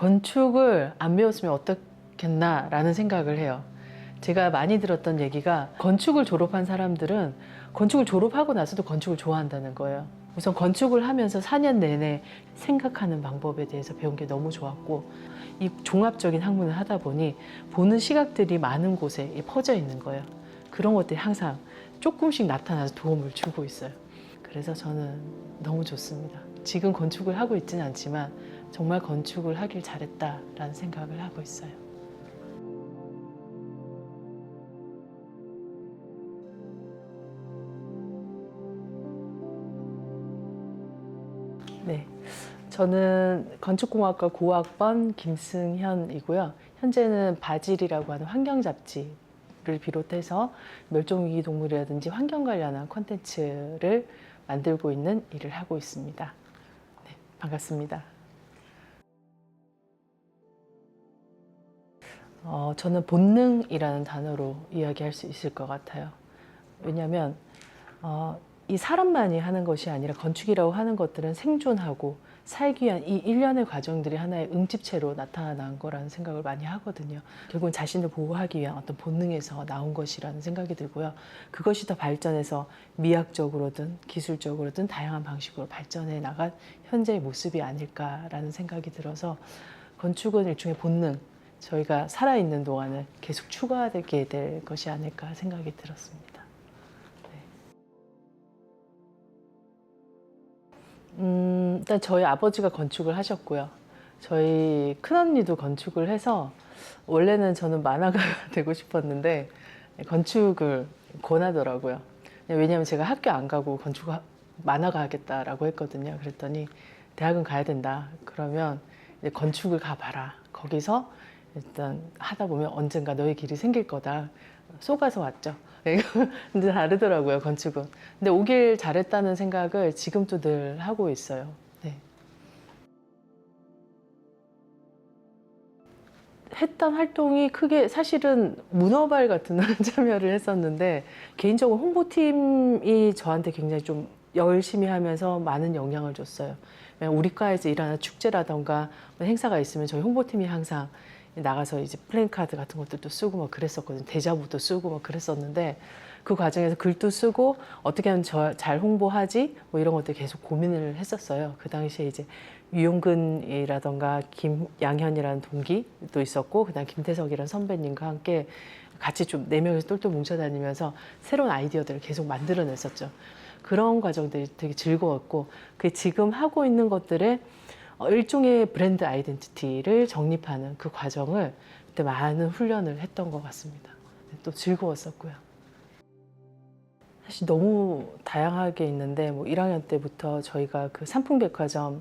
건축을 안 배웠으면 어떻겠나라는 생각을 해요. 제가 많이 들었던 얘기가 건축을 졸업한 사람들은 건축을 졸업하고 나서도 건축을 좋아한다는 거예요. 우선 건축을 하면서 4년 내내 생각하는 방법에 대해서 배운 게 너무 좋았고 이 종합적인 학문을 하다 보니 보는 시각들이 많은 곳에 퍼져 있는 거예요. 그런 것들이 항상 조금씩 나타나서 도움을 주고 있어요. 그래서 저는 너무 좋습니다. 지금 건축을 하고 있지는 않지만 정말 건축을 하길 잘했다라는 생각을 하고 있어요. 네. 저는 건축공학과 고학번 김승현이고요. 현재는 바질이라고 하는 환경 잡지를 비롯해서 멸종위기 동물이라든지 환경 관련한 콘텐츠를 만들고 있는 일을 하고 있습니다. 네, 반갑습니다. 어, 저는 본능이라는 단어로 이야기할 수 있을 것 같아요. 왜냐하면 어, 이 사람만이 하는 것이 아니라 건축이라고 하는 것들은 생존하고 살기 위한 이 일련의 과정들이 하나의 응집체로 나타난 거라는 생각을 많이 하거든요. 결국은 자신을 보호하기 위한 어떤 본능에서 나온 것이라는 생각이 들고요. 그것이 더 발전해서 미학적으로든 기술적으로든 다양한 방식으로 발전해 나간 현재의 모습이 아닐까라는 생각이 들어서 건축은 일종의 본능, 저희가 살아있는 동안은 계속 추가되게 될 것이 아닐까 생각이 들었습니다. 음, 일단 저희 아버지가 건축을 하셨고요. 저희 큰언니도 건축을 해서 원래는 저는 만화가가 되고 싶었는데 건축을 권하더라고요. 왜냐하면 제가 학교 안 가고 건축 만화가 하겠다라고 했거든요. 그랬더니 대학은 가야 된다. 그러면 건축을 가봐라. 거기서 일단 하다 보면 언젠가 너의 길이 생길 거다. 속아서 왔죠. 근데 다르더라고요, 건축은. 근데 오길 잘했다는 생각을 지금도 늘 하고 있어요. 네. 했던 활동이 크게 사실은 문어발 같은 걸 참여를 했었는데 개인적으로 홍보팀이 저한테 굉장히 좀 열심히 하면서 많은 영향을 줬어요. 우리 과에서 일하는 축제라던가 뭐 행사가 있으면 저희 홍보팀이 항상 나가서 이제 플랜카드 같은 것들도 쓰고 뭐 그랬었거든요. 대자보도 쓰고 뭐 그랬었는데 그 과정에서 글도 쓰고 어떻게 하면 저 잘 홍보하지 뭐 이런 것들 계속 고민을 했었어요. 그 당시에 이제 유용근이라던가 김양현이라는 동기도 있었고 그다음 김태석이라는 선배님과 함께 같이 좀 네 명이서 똘똘 뭉쳐 다니면서 새로운 아이디어들을 계속 만들어냈었죠. 그런 과정들이 되게 즐거웠고 그 지금 하고 있는 것들에 어, 일종의 브랜드 아이덴티티를 정립하는 그 과정을 그때 많은 훈련을 했던 것 같습니다. 또 즐거웠었고요. 사실 너무 다양하게 있는데 뭐 1학년 때부터 저희가 그 삼풍백화점이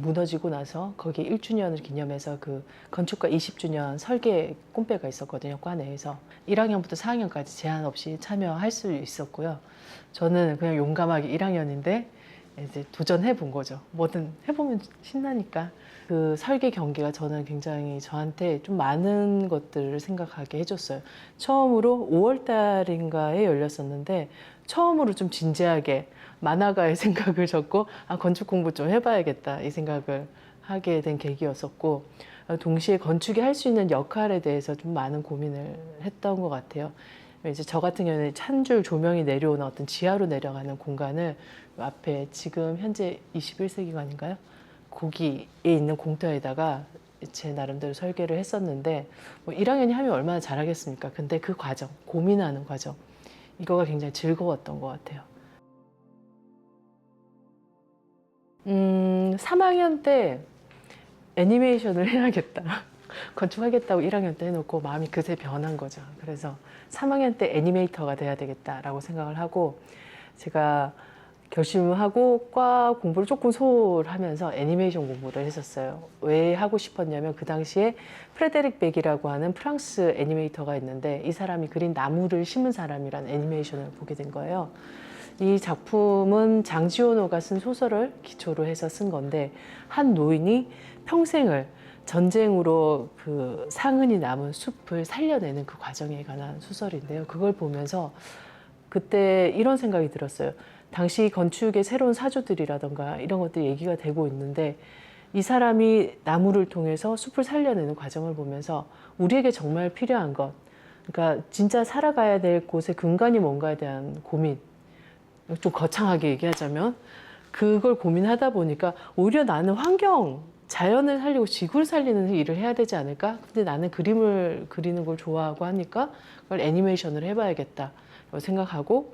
무너지고 나서 거기 1주년을 기념해서 그 건축가 20주년 설계 꼼배가 있었거든요 과 내에서 1학년부터 4학년까지 제한 없이 참여할 수 있었고요. 저는 그냥 용감하게 1학년인데 이제 도전해 본 거죠. 뭐든 해보면 신나니까. 그 설계 경기가 저는 굉장히 저한테 좀 많은 것들을 생각하게 해줬어요. 처음으로 5월 달인가에 열렸었는데 처음으로 좀 진지하게 만화가의 생각을 적고 아, 건축 공부 좀 해봐야겠다 이 생각을 하게 된 계기였었고 동시에 건축이 할 수 있는 역할에 대해서 좀 많은 고민을 했던 것 같아요. 이제 저 같은 경우는 한 줄 조명이 내려오는 어떤 지하로 내려가는 공간을 앞에 지금 현재 21세기관인가요? 거기에 있는 공터에다가 제 나름대로 설계를 했었는데 뭐 1학년이 하면 얼마나 잘하겠습니까? 근데 그 과정, 고민하는 과정 이거가 굉장히 즐거웠던 것 같아요. 음, 3학년 때 애니메이션을 해야겠다. 건축하겠다고 1학년 때 해놓고 마음이 그새 변한 거죠. 그래서 3학년 때 애니메이터가 돼야 되겠다라고 생각을 하고 제가 결심을 하고 과 공부를 조금 소홀하면서 애니메이션 공부를 했었어요. 왜 하고 싶었냐면 그 당시에 프레데릭 백이라고 하는 프랑스 애니메이터가 있는데 이 사람이 그린 나무를 심은 사람이라는 애니메이션을 보게 된 거예요. 이 작품은 장지호노가 쓴 소설을 기초로 해서 쓴 건데 한 노인이 평생을 전쟁으로 그 상흔이 남은 숲을 살려내는 그 과정에 관한 소설인데요. 그걸 보면서 그때 이런 생각이 들었어요. 당시 건축의 새로운 사조들이라던가 이런 것들이 얘기가 되고 있는데 이 사람이 나무를 통해서 숲을 살려내는 과정을 보면서 우리에게 정말 필요한 것, 그러니까 진짜 살아가야 될 곳의 근간이 뭔가에 대한 고민, 좀 거창하게 얘기하자면 그걸 고민하다 보니까 오히려 나는 환경, 자연을 살리고 지구를 살리는 일을 해야 되지 않을까? 근데 나는 그림을 그리는 걸 좋아하고 하니까 그걸 애니메이션을 해봐야겠다 생각하고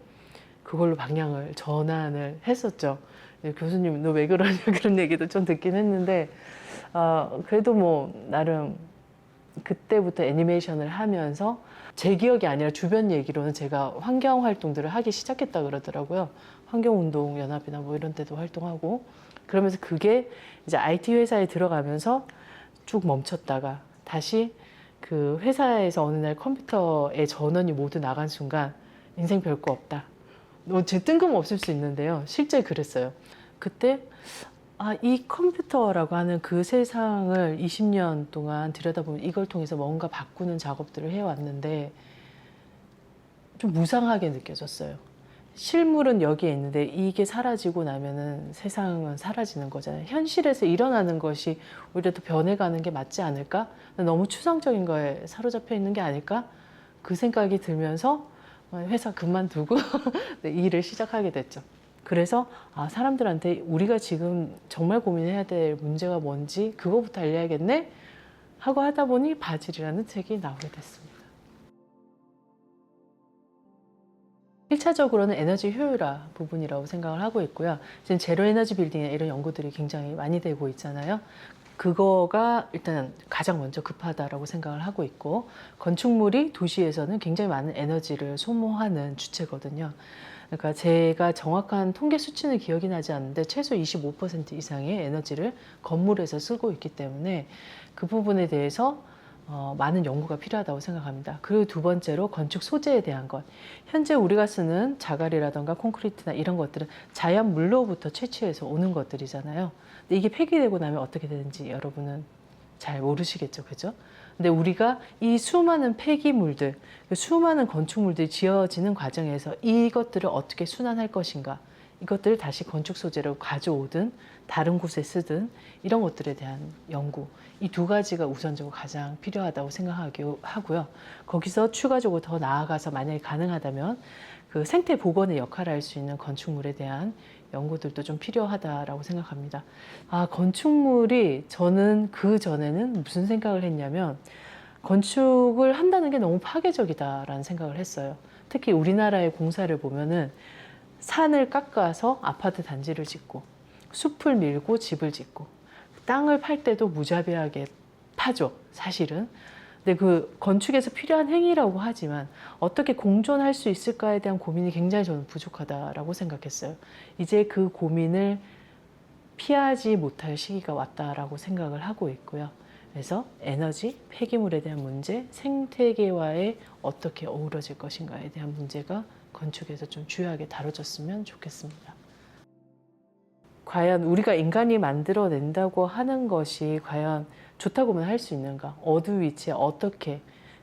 그걸로 방향을 전환을 했었죠. 네, 교수님 너 왜 그러냐 그런 얘기도 좀 듣긴 했는데 어, 그래도 뭐 나름 그때부터 애니메이션을 하면서 제 기억이 아니라 주변 얘기로는 제가 환경 활동들을 하기 시작했다 그러더라고요. 환경운동 연합이나 뭐 이런 데도 활동하고 그러면서 그게 이제 IT 회사에 들어가면서 쭉 멈췄다가 다시 그 회사에서 어느 날 컴퓨터의 전원이 모두 나간 순간 인생 별거 없다. 뭐제 뜬금없을 수 있는데요. 실제 그랬어요. 그때 아, 이 컴퓨터라고 하는 그 세상을 20년 동안 들여다보면 이걸 통해서 뭔가 바꾸는 작업들을 해왔는데 좀 무상하게 느껴졌어요. 실물은 여기에 있는데 이게 사라지고 나면은 세상은 사라지는 거잖아요. 현실에서 일어나는 것이 오히려 더 변해가는 게 맞지 않을까? 너무 추상적인 거에 사로잡혀 있는 게 아닐까? 그 생각이 들면서 회사 그만두고 네, 일을 시작하게 됐죠. 그래서 아, 사람들한테 우리가 지금 정말 고민해야 될 문제가 뭔지 그거부터 알려야겠네 하고 하다 보니 바질이라는 책이 나오게 됐습니다. 1차적으로는 에너지 효율화 부분이라고 생각을 하고 있고요. 지금 제로 에너지 빌딩이나 이런 연구들이 굉장히 많이 되고 있잖아요. 그거가 일단 가장 먼저 급하다라고 생각을 하고 있고 건축물이 도시에서는 굉장히 많은 에너지를 소모하는 주체거든요. 그러니까 제가 정확한 통계 수치는 기억이 나지 않는데 최소 25% 이상의 에너지를 건물에서 쓰고 있기 때문에 그 부분에 대해서 어, 많은 연구가 필요하다고 생각합니다. 그리고 두 번째로 건축 소재에 대한 것. 현재 우리가 쓰는 자갈이라던가 콘크리트나 이런 것들은 자연 물로부터 채취해서 오는 것들이잖아요. 근데 이게 폐기되고 나면 어떻게 되는지 여러분은 잘 모르시겠죠, 그죠? 근데 우리가 이 수많은 폐기물들, 그 수많은 건축물들이 지어지는 과정에서 이것들을 어떻게 순환할 것인가, 이것들을 다시 건축 소재로 가져오든 다른 곳에 쓰든 이런 것들에 대한 연구 이 두 가지가 우선적으로 가장 필요하다고 생각하고요. 거기서 추가적으로 더 나아가서 만약에 가능하다면 그 생태 복원의 역할을 할 수 있는 건축물에 대한 연구들도 좀 필요하다라고 생각합니다. 아, 건축물이 저는 그 전에는 무슨 생각을 했냐면 건축을 한다는 게 너무 파괴적이다라는 생각을 했어요. 특히 우리나라의 공사를 보면은 산을 깎아서 아파트 단지를 짓고 숲을 밀고 집을 짓고 땅을 팔 때도 무자비하게 파죠. 사실은. 근데 그 건축에서 필요한 행위라고 하지만 어떻게 공존할 수 있을까에 대한 고민이 굉장히 저는 부족하다라고 생각했어요. 이제 그 고민을 피하지 못할 시기가 왔다라고 생각을 하고 있고요. 그래서 에너지, 폐기물에 대한 문제, 생태계와의 어떻게 어우러질 것인가에 대한 문제가 건축에서 좀 주요하게 다뤄졌으면 좋겠습니다. 과연 우리가 인간이 만들어낸다고 하는 것이 과연 좋다고만 할 수 있는가? 어느 위치에 어떻게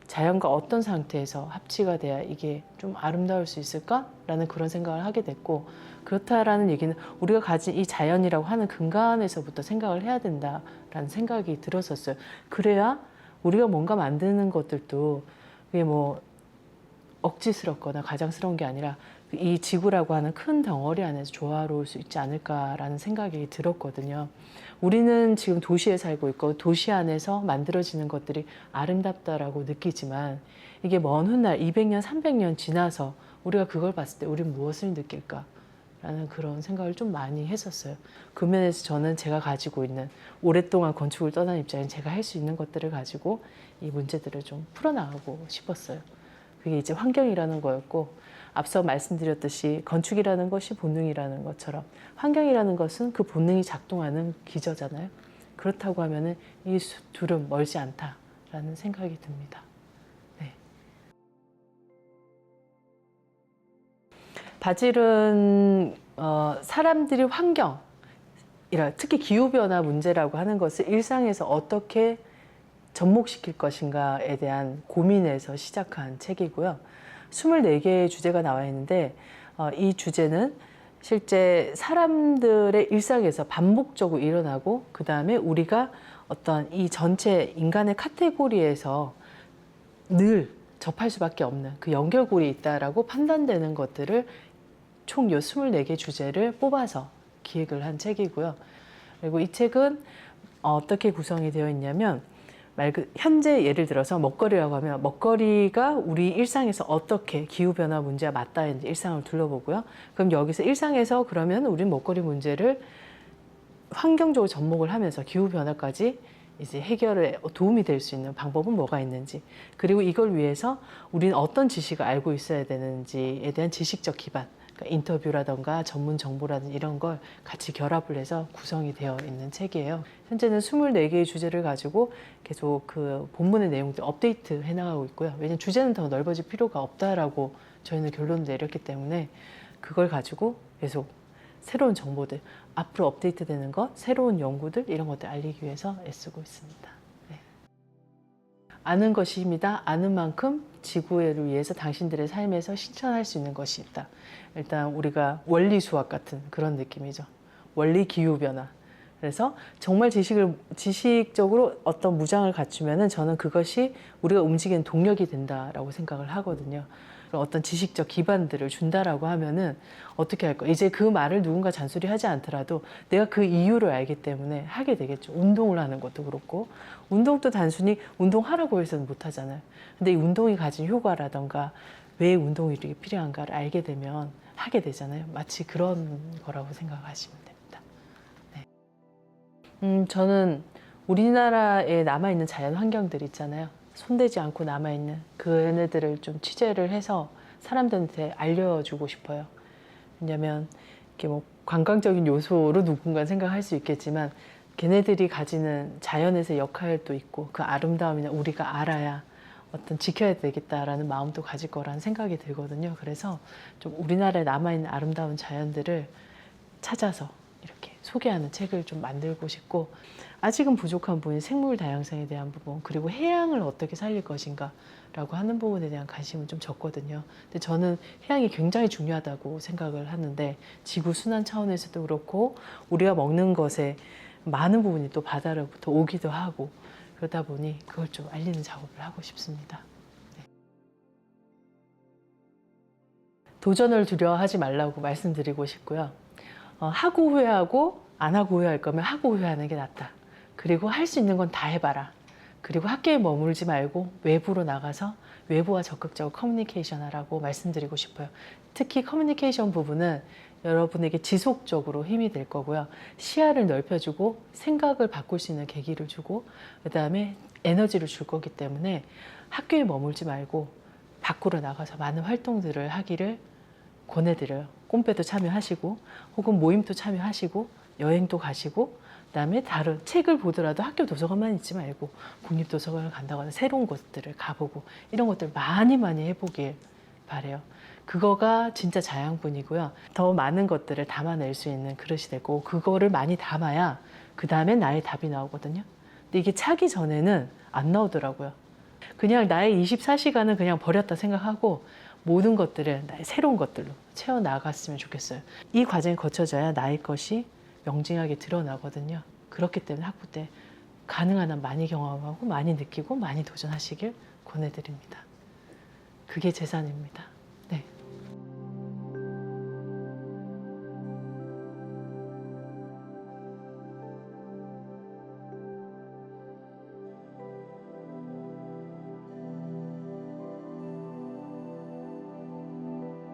자연과 어떤 상태에서 합치가 돼야 이게 좀 아름다울 수 있을까라는 그런 생각을 하게 됐고 그렇다라는 얘기는 우리가 가진 이 자연이라고 하는 근간에서부터 생각을 해야 된다라는 생각이 들었었어요. 그래야 우리가 뭔가 만드는 것들도 그게 뭐 억지스럽거나 가장스러운 게 아니라 이 지구라고 하는 큰 덩어리 안에서 조화로울 수 있지 않을까라는 생각이 들었거든요. 우리는 지금 도시에 살고 있고 도시 안에서 만들어지는 것들이 아름답다라고 느끼지만 이게 먼 훗날 200년, 300년 지나서 우리가 그걸 봤을 때 우리는 무엇을 느낄까? 라는 그런 생각을 좀 많이 했었어요. 그 면에서 저는 제가 가지고 있는 오랫동안 건축을 떠난 입장에 제가 할 수 있는 것들을 가지고 이 문제들을 좀 풀어나가고 싶었어요. 그게 이제 환경이라는 거였고 앞서 말씀드렸듯이 건축이라는 것이 본능이라는 것처럼 환경이라는 것은 그 본능이 작동하는 기저잖아요. 그렇다고 하면은 이 둘은 멀지 않다라는 생각이 듭니다. 네. 바질은 어, 사람들이 환경, 특히 기후 변화 문제라고 하는 것을 일상에서 어떻게 접목시킬 것인가에 대한 고민에서 시작한 책이고요. 24개의 주제가 나와 있는데 어, 이 주제는 실제 사람들의 일상에서 반복적으로 일어나고 그 다음에 우리가 어떤 이 전체 인간의 카테고리에서 늘 접할 수밖에 없는 그 연결고리 있다라고 판단되는 것들을 총요 24개 주제를 뽑아서 기획을 한 책이고요. 그리고 이 책은 어떻게 구성이 되어 있냐면 말 그 현재 예를 들어서 먹거리라고 하면 먹거리가 우리 일상에서 어떻게 기후 변화 문제와 맞닿아 있는지 일상을 둘러보고요. 그럼 여기서 일상에서 그러면 우리 먹거리 문제를 환경적으로 접목을 하면서 기후 변화까지 이제 해결에 도움이 될 수 있는 방법은 뭐가 있는지 그리고 이걸 위해서 우리는 어떤 지식을 알고 있어야 되는지에 대한 지식적 기반 그러니까 인터뷰라던가 전문 정보라든지 이런 걸 같이 결합을 해서 구성이 되어 있는 책이에요. 현재는 24개의 주제를 가지고 계속 그 본문의 내용들 업데이트 해 나가고 있고요. 왜냐하면 주제는 더 넓어질 필요가 없다라고 저희는 결론을 내렸기 때문에 그걸 가지고 계속 새로운 정보들, 앞으로 업데이트되는 것, 새로운 연구들 이런 것들 알리기 위해서 애쓰고 있습니다. 네. 아는 것이 힘이다. 아는 만큼 지구를 위해서 당신들의 삶에서 실천할 수 있는 것이 있다. 일단 우리가 원리 수학 같은 그런 느낌이죠. 원리 기후 변화. 그래서 정말 지식을 지식적으로 어떤 무장을 갖추면은 저는 그것이 우리가 움직이는 동력이 된다라고 생각을 하거든요. 어떤 지식적 기반들을 준다라고 하면은 어떻게 할 거? 이제 그 말을 누군가 잔소리 하지 않더라도 내가 그 이유를 알기 때문에 하게 되겠죠. 운동을 하는 것도 그렇고 운동도 단순히 운동하라고 해서는 못 하잖아요. 근데 이 운동이 가진 효과라던가 왜 운동이 이렇게 필요한가를 알게 되면 하게 되잖아요. 마치 그런 거라고 생각하시면. 네. 음, 저는 우리나라에 남아있는 자연 환경들 있잖아요. 손대지 않고 남아있는 그 얘네들을 좀 취재를 해서 사람들한테 알려주고 싶어요. 왜냐면 이렇게 뭐 관광적인 요소로 누군가 생각할 수 있겠지만 걔네들이 가지는 자연에서의 역할도 있고 그 아름다움이나 우리가 알아야 어떤 지켜야 되겠다라는 마음도 가질 거라는 생각이 들거든요. 그래서 좀 우리나라에 남아있는 아름다운 자연들을 찾아서 소개하는 책을 좀 만들고 싶고 아직은 부족한 부분이 생물 다양성에 대한 부분 그리고 해양을 어떻게 살릴 것인가 라고 하는 부분에 대한 관심은 좀 적거든요. 근데 저는 해양이 굉장히 중요하다고 생각을 하는데 지구 순환 차원에서도 그렇고 우리가 먹는 것에 많은 부분이 또 바다로부터 오기도 하고 그러다 보니 그걸 좀 알리는 작업을 하고 싶습니다. 네. 도전을 두려워하지 말라고 말씀드리고 싶고요. 어, 하고 후회하고 안 하고 후회할 거면 하고 후회하는 게 낫다. 그리고 할 수 있는 건 다 해봐라. 그리고 학교에 머물지 말고 외부로 나가서 외부와 적극적으로 커뮤니케이션 하라고 말씀드리고 싶어요. 특히 커뮤니케이션 부분은 여러분에게 지속적으로 힘이 될 거고요. 시야를 넓혀주고 생각을 바꿀 수 있는 계기를 주고 그 다음에 에너지를 줄 거기 때문에 학교에 머물지 말고 밖으로 나가서 많은 활동들을 하기를 권해드려요. 꼼빼도 참여하시고 혹은 모임도 참여하시고 여행도 가시고 그다음에 다른 책을 보더라도 학교 도서관만 있지 말고 국립도서관을 간다거나 새로운 곳들을 가보고 이런 것들 많이 많이 해보길 바래요. 그거가 진짜 자양분이고요. 더 많은 것들을 담아낼 수 있는 그릇이 되고 그거를 많이 담아야 그 다음에 나의 답이 나오거든요. 근데 이게 차기 전에는 안 나오더라고요. 그냥 나의 24시간은 그냥 버렸다 생각하고 모든 것들을 나의 새로운 것들로 채워 나갔으면 좋겠어요. 이 과정이 거쳐져야 나의 것이 명징하게 드러나거든요. 그렇기 때문에 학부 때 가능한 한 많이 경험하고 많이 느끼고 많이 도전하시길 권해드립니다. 그게 재산입니다.